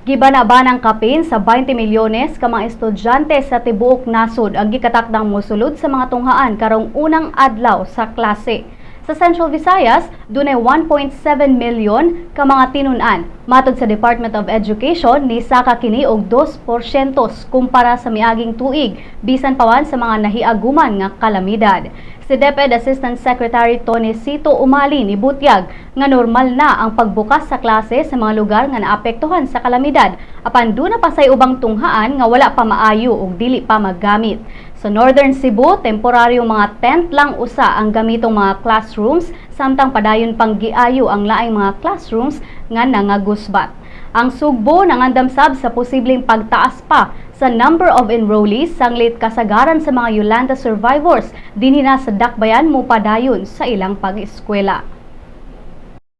Gibana-banang kapin sa 20 milyones ka mga estudyante sa tibuok nasod ang gikatakdang mosulod sa mga tunghaan karong unang adlaw sa klase. Sa Central Visayas, dunay 1.7 milyon ka mga tinunan. Matod sa Department of Education, ni saka kini og 2% kumpara sa miaging tuig, bisan pawan sa mga nahiaguman nga kalamidad. Si DepEd Assistant Secretary Tony Cito Umali ni Butyag nga normal na ang pagbukas sa klase sa mga lugar nga naapektuhan sa kalamidad apan duna pa say ubang tunghaan nga wala pa maayo ug dili pa maggamit. Sa Northern Cebu, temporaryong mga tent lang usa ang gamitong mga classrooms samtang padayon pang giayo ang laing mga classrooms nga nangagusbat. Ang sugbo nangandam sab sa posibleng pagtaas pa sa number of enrollees sanglit kasagaran sa mga Yolanda survivors dinhi na sa dakbayan mo padayon sa ilang pag-eskwela.